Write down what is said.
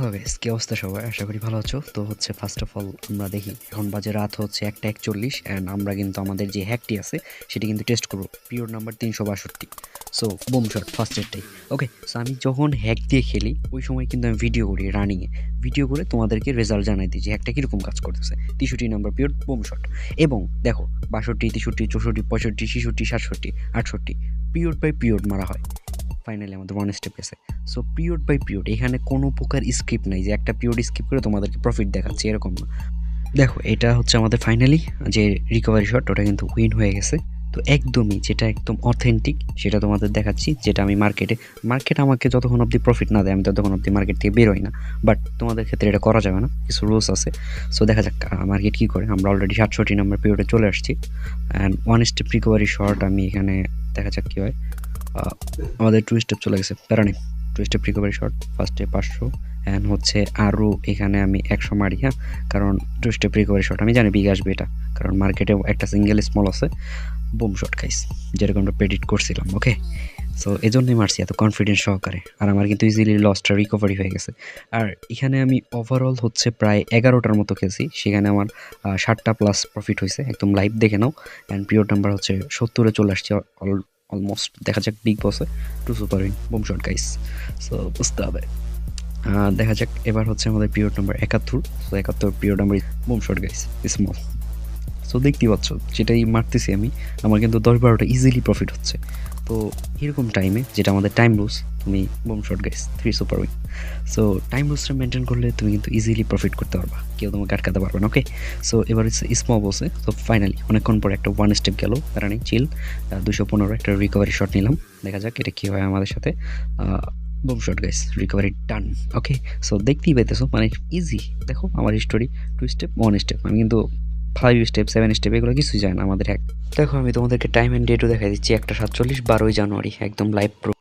Hello guys কি অবস্থা সবাই? আশা করি ভালো আছো। তো হচ্ছে ফার্স্ট অফ অল আমরা দেখি, এখন বাজে রাত হচ্ছে একটা একচল্লিশ অ্যান্ড আমরা কিন্তু আমাদের যে হ্যাকটি আছে, সেটি কিন্তু টেস্ট করব। পিওর নাম্বার তিনশো বাষট্টি। সো বোম শট ফার্স্ট এডটাই ওকে সো আমি যখন হ্যাক দিয়ে খেলি, ওই সময় কিন্তু আমি ভিডিও করি রানিংয়ে ভিডিও করে তোমাদেরকে রেজাল্ট জানাই দিই যে হ্যাকটা কীরকম কাজ করতেছে। তেষট্টি নাম্বার পিরিয়ড বোম শট এবং দেখো, বাষট্টি, তেষট্টি, চৌষট্টি, পঁয়ষট্টি, ছেষট্টি, সাতষট্টি, আটষট্টি পিরিয়ড বাই পিরিয়ড মারা হয়। ফাইনালি আমাদের ওয়ান স্টেপ গেছে। সো পিরিয়ড বাই পিরিয়ড এখানে কোনো প্রকার স্ক্রিপ্ট নাই যে একটা পিরিয়ড স্কিপ করে তোমাদেরকে প্রফিট দেখাচ্ছে, এরকম না। দেখো, এটা হচ্ছে আমাদের ফাইনালি যে রিকভারি শট ওটা কিন্তু উইন হয়ে গেছে। তো একদমই যেটা একদম অথেন্টিক সেটা তোমাদের দেখাচ্ছি, যেটা আমি মার্কেটে মার্কেট আমাকে যতক্ষণ অবধি প্রফিট না দেয়, আমি ততক্ষণ অবধি মার্কেট থেকে বেরোই না। বাট তোমাদের ক্ষেত্রে এটা করা যাবে না, কিছু রুলস আছে। সো দেখা যাক মার্কেট কী করে, আমরা অলরেডি সাতষট্টি নম্বর পিরিয়ডে চলে আসছি। And one step recovery shot আমি এখানে, দেখা যাক কী হয়। আমাদের টু স্টেপ চলে গেছে প্যারা নেই টু স্টেপ রিকভারি শট ফার্স্টে পাঁচশো অ্যান্ড হচ্ছে আরও এখানে আমি একশো মারি হ্যাঁ? কারণ টু স্টেপ রিকভারি শট আমি জানি বিগ আসবে এটা, কারণ মার্কেটে একটা সিঙ্গেল স্মল আছে বুম শট খাইস যেরকম আমরা প্রেডিক্ট করছিলাম ওকে সো এই জন্যই মারছি এত কনফিডেন্স সহকারে, আর আমার কিন্তু ইজিলি লসটা রিকভারি হয়ে গেছে। আর এখানে আমি ওভারঅল হচ্ছে প্রায় এগারোটার মতো খেয়েছি সেখানে আমার ষাটটা প্লাস প্রফিট হয়েছে একদম লাইভ দেখে নাও অ্যান্ড পিরিয়ড নাম্বার হচ্ছে সত্তরে চলে আসছে অলমোস্ট দেখা যাক বিগ বসে two super win boom guys so বুঝতে হবে। দেখা যাক, এবার হচ্ছে আমাদের পিরিয়ড নাম্বার একাত্তর। সো একাত্তর period number boom shot guys small so দেখতে পাচ্ছ, যেটাই মারতেছি আমি, আমার কিন্তু দশ বারোটা ইজিলি প্রফিট হচ্ছে। তো এরকম টাইমে যেটা আমাদের টাইম লুজ তুমি bomb shot guys three super win so time লুজটা maintain করলে তুমি কিন্তু ইজিলি প্রফিট করতে পারবা। কেউ তোমাকে আটকাতে পারবে না ওকে সো এবার স্মল বসে তো ফাইনালি অনেকক্ষণ পরে একটা ওয়ান স্টেপ গেল, তারা নেই চিল দুশো পনেরো একটা রিকভারি শট নিলাম। দেখা যাক এটা কী হয় আমাদের সাথে। Bomb shot guys recovery done okay so দেখতেই পাইতেছো মানে ইজি দেখো, আমার story two step one step আমি কিন্তু ফাইভ স্টেপ সেভেন স্টেপ এগুলো কিছুই যায় না আমাদের এক। দেখো, আমি তোমাদেরকে টাইম অ্যান্ড ডেটও দেখা দিচ্ছি, একটা সাতচল্লিশ, বারোই জানুয়ারি, একদম লাইভ প্রো